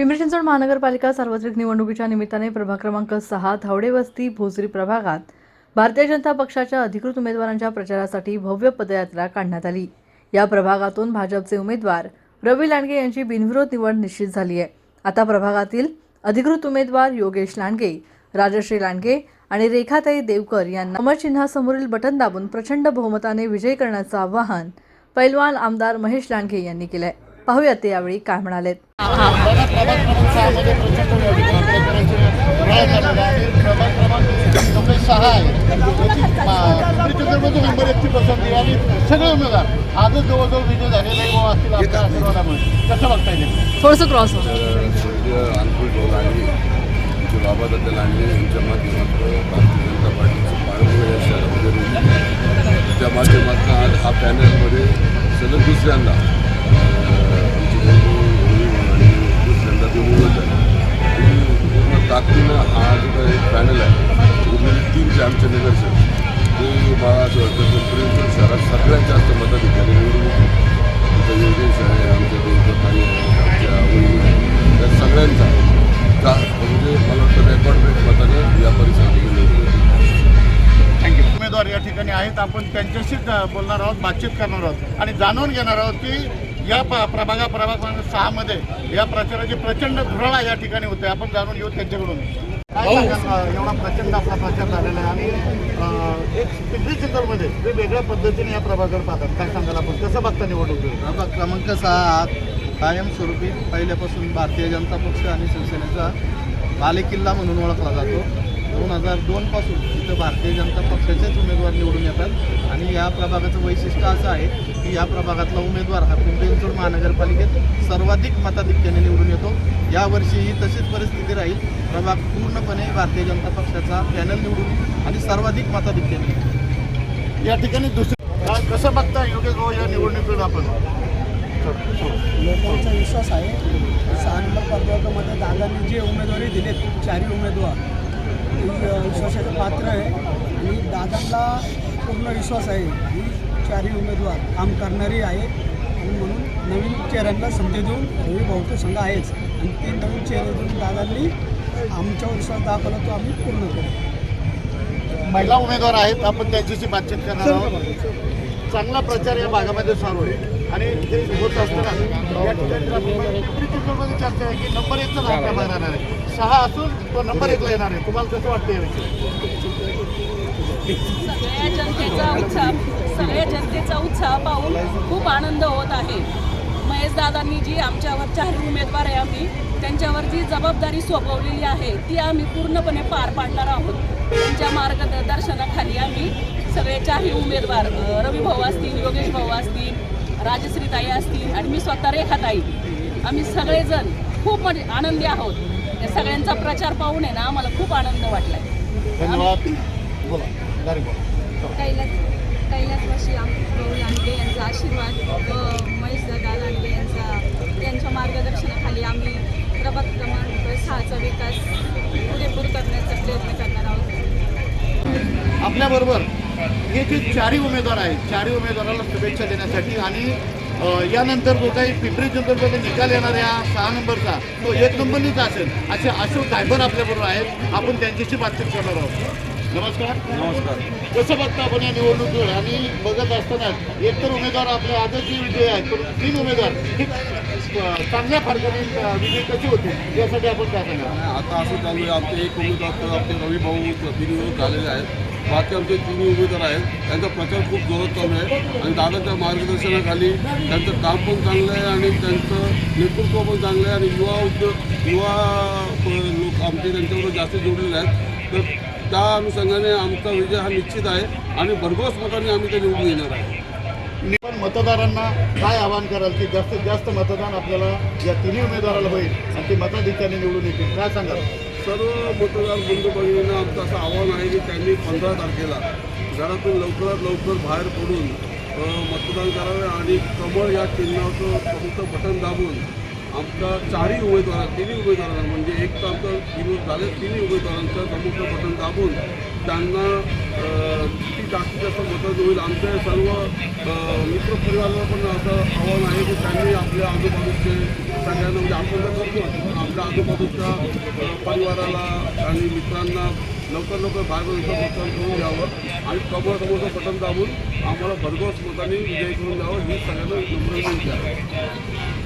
पिंपरी चिंचवड महानगरपालिका सार्वत्रिक निवडणुकीच्या निमित्ताने प्रभाग क्रमांक सहा धावडे वस्ती भोसरी प्रभागात भारतीय जनता पक्षाच्या अधिकृत उमेदवारांच्या प्रचारासाठी भव्य पदयात्रा काढण्यात आली. या प्रभागातून भाजपचे उमेदवार रवी लांडगे यांची बिनविरोध निवड निश्चित झाली आहे. आता प्रभागातील अधिकृत उमेदवार योगेश लांडगे राजश्री लांडगे आणि रेखाताई देवकर यांना अमरचिन्हासमोरील बटन दाबून प्रचंड बहुमताने विजयी करण्याचं आवाहन पैलवान आमदार महेश लांडगे यांनी केलं आहे पाहूया ते यावेळी काय म्हणालेत. थोडस क्रॉस बाबाबद्दल आणि जवळजवळ कसं बघता येईल थोडंसं क्रॉस यांच्या माध्यमातून भारतीय जनता पार्टीचं पारंपरिक शहरामध्ये त्या माध्यमातून आज हा पॅनलमध्ये सलग दुसऱ्यांदा सगळ्यात जास्त आमचा योगेश आहे आमच्या देवताई आहे आमच्या वहिनी त्या सगळ्यांचा का म्हणजे मला वाटतं रेकॉर्ड ब्रेक मताने या परिसरामध्ये निवडून उमेदवार या ठिकाणी आहेत. आपण त्यांच्याशीच बोलणार आहोत बातचीत करणार आहोत. आणि जाणून घेणार आहोत की या प प्रभागा प्रभाग सहामध्ये या प्रचाराची प्रचंड धुराळा या ठिकाणी होते. आपण जाणून घेऊ त्यांच्याकडून. एवढा प्रचंड आपला प्रचार झालेला आहे आणि एक पिंपरी चिंचवडमध्ये वेगवेगळ्या पद्धतीने या प्रभागावर पाहतात. काय सांगाल आपण? कसं बघता निवडणूक प्रभाग क्रमांक सहा कायमस्वरूपी पहिल्यापासून भारतीय जनता पक्ष आणि शिवसेनेचा बालेकिल्ला म्हणून ओळखला जातो. दोन हजार दोनपासून इथं भारतीय जनता पक्षाचेच उमेदवार निवडून येतात. आणि या प्रभागाचं वैशिष्ट्य असं आहे की या प्रभागातला उमेदवार हा पिंपरी चिंचवड महानगरपालिकेत सर्वाधिक मताधिक्याने निवडून येतो. यावर्षीही तशीच परिस्थिती राहील. प्रभाग पूर्णपणे भारतीय जनता पक्षाचा पॅनल निवडून आणि सर्वाधिक मताधिक्याने. या ठिकाणी दुसरं काय- कसं बघता योगेश भाऊ या निवडणुकीत आपण? लोकांचा विश्वास आहे. सहा नंबर प्रवर्गामध्ये दादांनी जे उमेदवारी दिलेत चारही उमेदवार विश्वासाचे पात्र आहे. आणि दादांना पूर्ण विश्वास आहे. की चारही उमेदवार काम करणारी आहे आणि म्हणून नवीन चेहऱ्यांना संधी देऊन रवी भाऊ तो संघ आहेच. आणि ते नवीन चेहरे देऊन दादांनी आमच्यावर विश्वास दाखवला तो आम्ही पूर्ण करू. महिला उमेदवार आहेत. आपण त्यांच्याशी बातचीत करणार आहोत. चांगला प्रचार या भागामध्ये चालू आहे. आणि ते होत असताना या ठिकाणी आपण चर्चा आहे की नंबर एकचा आपल्या राहणार आहे. सहा असून तो नंबर एकला येणार आहे. तुम्हाला कसं वाटतं याविषयी सगळ्या जनतेचा उत्साह सगळ्या जनतेचा उत्साह पाहून खूप आनंद होत आहे. महेश दादांनी जी आमच्यावर चार उमेदवार आहे आम्ही त्यांच्यावर जी जबाबदारी सोपवलेली आहे. ती आम्ही पूर्णपणे पार पाडणार आहोत. त्यांच्या मार्गदर्शनाखाली आम्ही सगळे चारही उमेदवार रवी भाऊ असतील योगेश भाऊ असतील राजश्रीताई असतील आणि मी स्वतः रेखाताई. आम्ही सगळेजण खूप म्हणजे आनंदी आहोत. या सगळ्यांचा प्रचार पाहून आहे ना आम्हाला खूप आनंद वाटलाय. धन्यवाद. बोला कैलास कैलासवासी भाऊ लांडगे यांचा आशीर्वाद व महेश दादा लांडगे यांचा यांच्या मार्गदर्शनाखाली आम्ही प्रभाग क्रमांक सहाचा विकास पुरेपूर करण्याचा प्रयत्न करणार आहोत. आपल्याबरोबर हे जे चारही उमेदवार आहेत चारही उमेदवाराला शुभेच्छा देण्यासाठी आणि यानंतर जो काही पिंपरी चिंचवडमध्ये निकाल येणार या सहा नंबरचा तो एक नंबरनीच असेल असे अशोक गायबर आपल्याबरोबर आहेत आपण त्यांच्याशी बातचीत करणार आहोत. नमस्कार. नमस्कार. कसं बघता आपण या निवडणुकीवर आणि बघत असताना एक तर उमेदवार आपले जे विजय आहेत पण तीन उमेदवार हे चांगल्या फरकाने विजय कसे होते? यासाठी आपण काय सांगा आता असं चालू आहे आमचे एक उमेदवार आपले रवी भाऊ बिनविरोध झालेले आहेत. बाकी आमचे तिन्ही उमेदवार आहेत. त्यांचा प्रचार खूप जोरात चालू आहे. आणि दादाच्या मार्गदर्शनाखाली त्यांचं काम पण चांगलं आहे आणि त्यांचं नेतृत्व पण चांगलं आहे. आणि युवा उद्योग युवा लोक आमचे त्यांच्याबरोबर जास्त जोडलेले आहेत. तर त्या अनुषंगाने आमचा विजय हा निश्चित आहे आणि भरघोस मताने आम्ही ते निवडून येणार आहे. पण मतदारांना काय आवाहन कराल की जास्तीत जास्त मतदान आपल्याला या तिन्ही उमेदवाराला होईल आणि ते मताधिक्याने निवडून येतील. काय सांगाल? सर्व मतदार बंधू भगिनींना आमचं असं आव्हान आहे की त्यांनी पंधरा तारखेला घरातून लवकरात लवकर बाहेर पडून मतदान करावे आणि कमळ या चिन्हाचं तुमचं बटन दाबून आमच्या चारही उमेदवार तिन्ही उमेदवारांना म्हणजे एक तर आमचं विरोध झाले तिन्ही उमेदवारांचं प्रमुख बटन दाबून त्यांना जास्तीत जास्त मदत होईल. आमचे सर्व मित्र मित्रपरिवाराला पण असं आव्हान आहे की त्यांनी आपल्या आजूबाजूचे सगळ्यांना म्हणजे आपण तर करतो आपल्या आजूबाजूच्या परिवाराला आणि मित्रांना लवकर लवकर भाजपचं मतदान करून द्यावं आणि कमळ समोरचं बटन दाबून आम्हाला भरघोस मताने विजय करून द्यावं ही सगळ्यांना नम्र विनंती आहे